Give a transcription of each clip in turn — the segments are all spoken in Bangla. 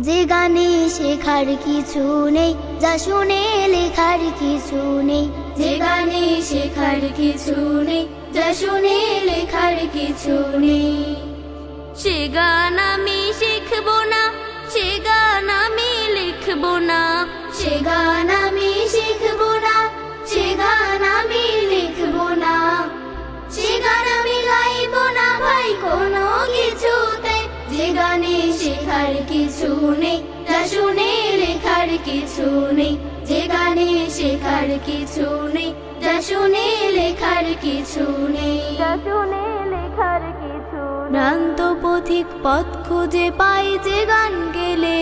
যে গানে শেখার কিছু নেই যা শুনে লেখার কিছু নেই। যে গানে শেখার কিছু নেই যা শুনে লেখার কিছু নেই। সে গান আমি শিখব না সে গান আমি লিখব না। সে গান শেখার কিছু নেই যা শুনে লেখার কিছু নেই। যে গানে শেখার কিছু নেই যা শুনে লেখার কিছু নেই। শুনে লেখার কিছু ভ্রান্ত পথিক পথ খুঁজে পাই যে গান গেলে।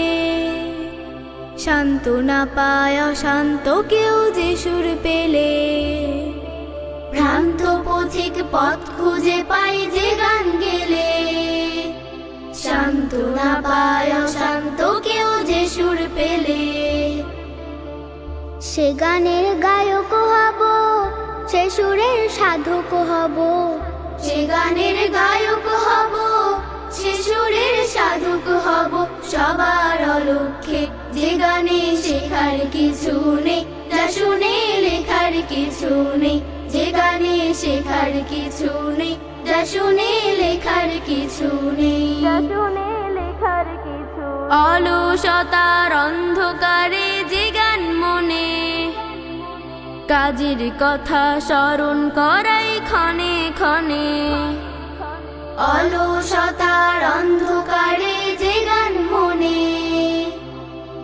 শান্ত না পায় অশান্ত কেউ যে সুর পেলে। ভ্রান্ত পথিক পথ খুঁজে পাই যে গান গেলে। শান্ত পায়, শান্ত কেউ যে সুর পেলে। সে গানের গায়ক হব, সে সুরের সাধক হব। সে গানের গায়ক হব, সে সুরের সাধক হব। সবার অলক্ষ্যে যে গানে শেখার কিছু নেই তা শুনে লেখার কিছু নেই। যে গানে শেখার কিছু নেই, যা শুনে লেখার কিছু নেই। অলসতার অন্ধকারে যে গান মনে। কাজের কথা স্মরণ করাই ক্ষণে ক্ষণে। অলসতার অন্ধকারে যে গান মনে।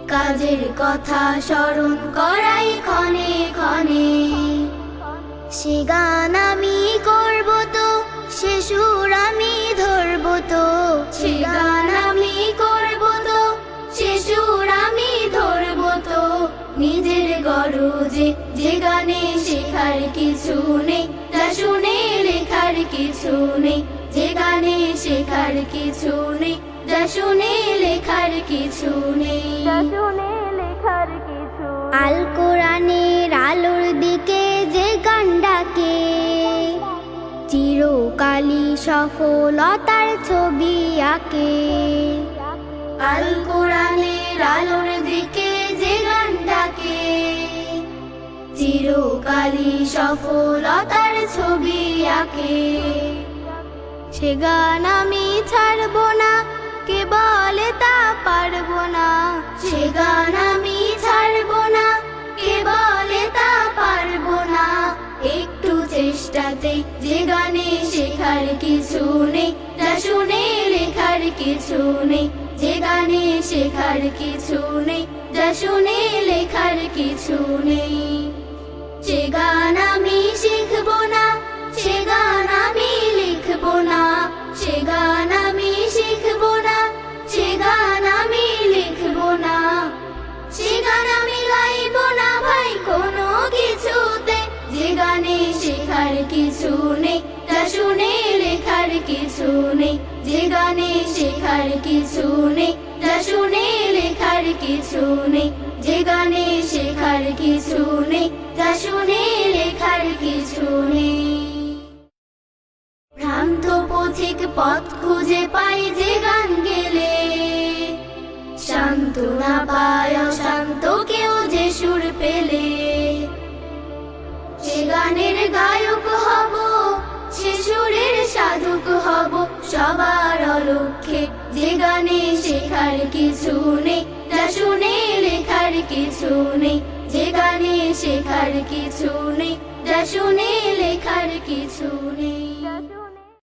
কাজের কথা স্মরণ করাই ক্ষণে ক্ষণে। সে গান আমি করব তো সুর আমি ধরব তো, সে গান গরজে যে গানে শেখার কিছু নেই তা শুনে লেখার কিছু নেই। যে গানে শেখার কিছু নেই যা শুনে লেখার কিছু নেই। আল কোরআনের আলোর দিকে যে গান ডাকে চিরকালী সফলতার ছবি আঁকে। আল কোরআনের আলোর দিকে যে চিরকালী সফলতার ছবি আঁকে। সে গান আমি ছাড়বো না, কে বলে তা পারব না। সে গান আমি ছাড়বো না, কে বলে তা পারব না। একটু চেষ্টাতে যে গানে শেখার কিছু নেই, তা শুনে লেখার কিছু নেই, যে গানে শেখার কিছু নেই, যা শুনে লেখার কিছু নেই। সে গান আমি শিখব না, সে গান আমি লিখব না, সে গান আমি শিখব না, সে গান আমি লিখব না। সে গান আমি গাইবো না ভাই কোনো কিছুতে, যে গানে শেখার কিছু নেই তা শুনে লেখার কিছু নেই, যে গানে শেখার কিছু নেই তা শুনে লেখার কিছু নেই, যে গানে শেখার কিছু নেই তা শুনে লেখার কিছু নেই। ভ্রান্ত পথিক পথ খুঁজে পাই যে গান গেলে। শান্ত না পায় শান্ত কেউ যে সুর পেলে। সে গানের গায়ক হব সে সুরের সাধক হব সবার অলক্ষে। যে গানে শেখার কিছু নেই, যা শুনে লেখার কিছু নেই। যে গানে শেখার কিছু নেই, যা শুনে লেখার কিছু নেই।